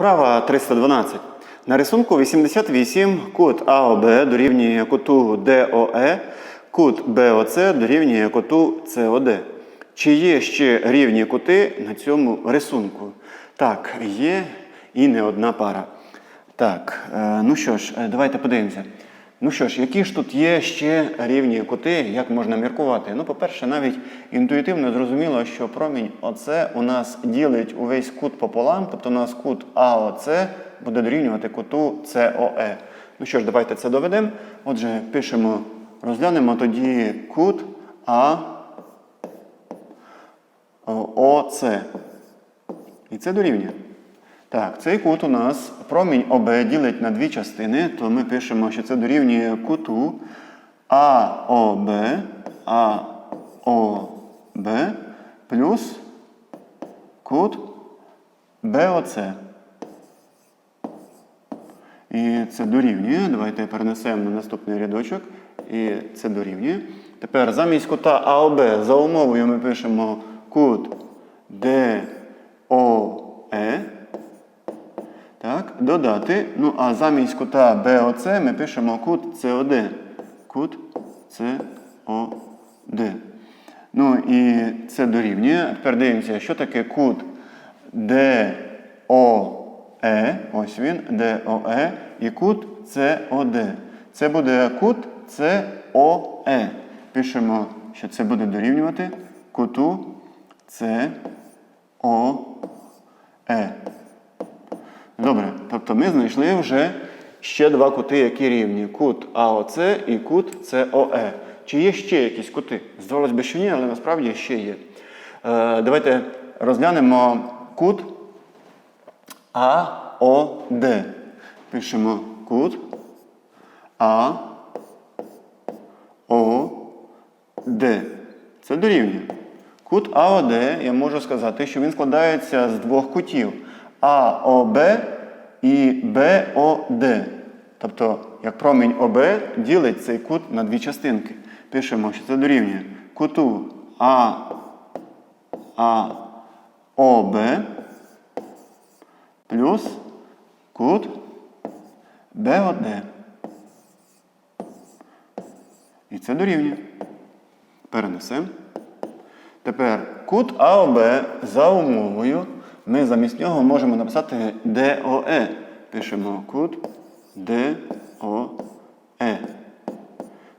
Вправа 312. На рисунку 88 кут АОБ дорівнює куту ДОЕ, кут БОЦ дорівнює куту СОД. Чи є ще рівні кути на цьому рисунку? Так, є і не одна пара. Так, е, ну що ж, е, давайте подивимося. Ну що ж, які ж тут є ще рівні кути, як можна міркувати? Ну, по-перше, навіть інтуїтивно зрозуміло, що промінь ОЦ у нас ділить увесь кут пополам, тобто у нас кут АОЦ буде дорівнювати куту СОЕ. Ну що ж, давайте це доведемо. Отже, пишемо, розглянемо тоді кут АОЦ. І це дорівнює. Так, цей кут у нас промінь ОБ ділить на дві частини, то ми пишемо, що це дорівнює куту АОБ, АОБ плюс кут БОЦ. І це дорівнює. Давайте перенесемо на наступний рядочок. І це дорівнює. Тепер замість кута АОБ за умовою ми пишемо кут ДОЕ. Так, додати. Ну, а замість кута БОЦ ми пишемо кут СОД. Кут СОД. Ну і це дорівнює. Тепер дивимося, що таке кут ДОЕ. Ось він, ДОЕ і кут СОД. Це буде кут СОЕ. Пишемо, що це буде дорівнювати куту СОЕ. Добре, тобто ми знайшли вже ще два кути, які рівні. Кут АОЦ і кут СОЕ. Чи є ще якісь кути? Здавалось би, що ні, але насправді ще є. Е, давайте розглянемо кут АОД. Пишемо кут АОД. Це дорівнює. Кут АОД, я можу сказати, що він складається з двох кутів АОБ і БОД. Тобто, як промінь ОБ ділить цей кут на дві частинки. Пишемо, що це дорівнює куту А, АОБ плюс кут БОД. І це дорівнює. Перенесемо. Тепер кут АОБ за умовою. Ми замість нього можемо написати ДОЕ. Пишемо кут ДОЕ.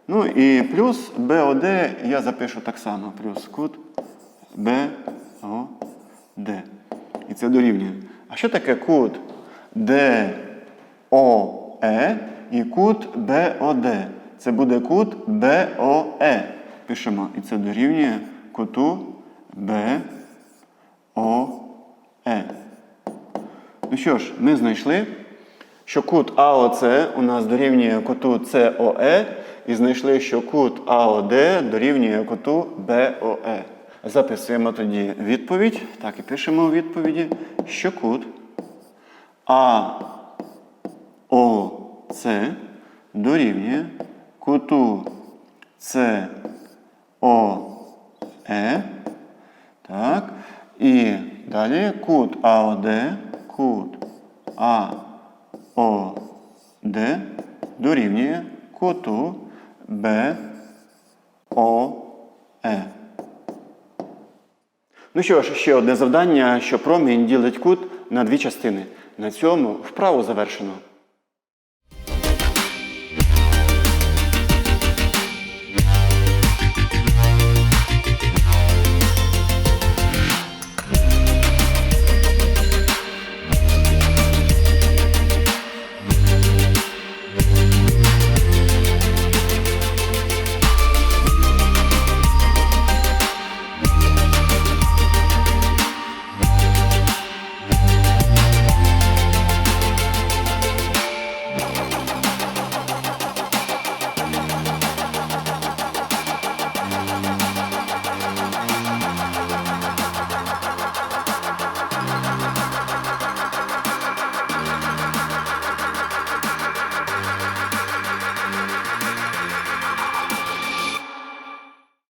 Ну і плюс БОД я запишу так само. Плюс кут БОД. І це дорівнює. А що таке кут ДОЕ і кут БОД? Це буде кут БОЕ. Пишемо. І це дорівнює куту БОЕ. Ну що ж, ми знайшли, що кут АОЦ у нас дорівнює куту СОЕ, і знайшли, що кут АОД дорівнює куту БОЕ. Записуємо тоді відповідь. Так, і пишемо у відповіді, що кут АОЦ дорівнює куту СОЕ. Так. І далі кут АОД, кут АОД дорівнює куту БОЕ. Ну що ж, ще одне завдання, що промінь ділить кут на дві частини. На цьому вправу завершено.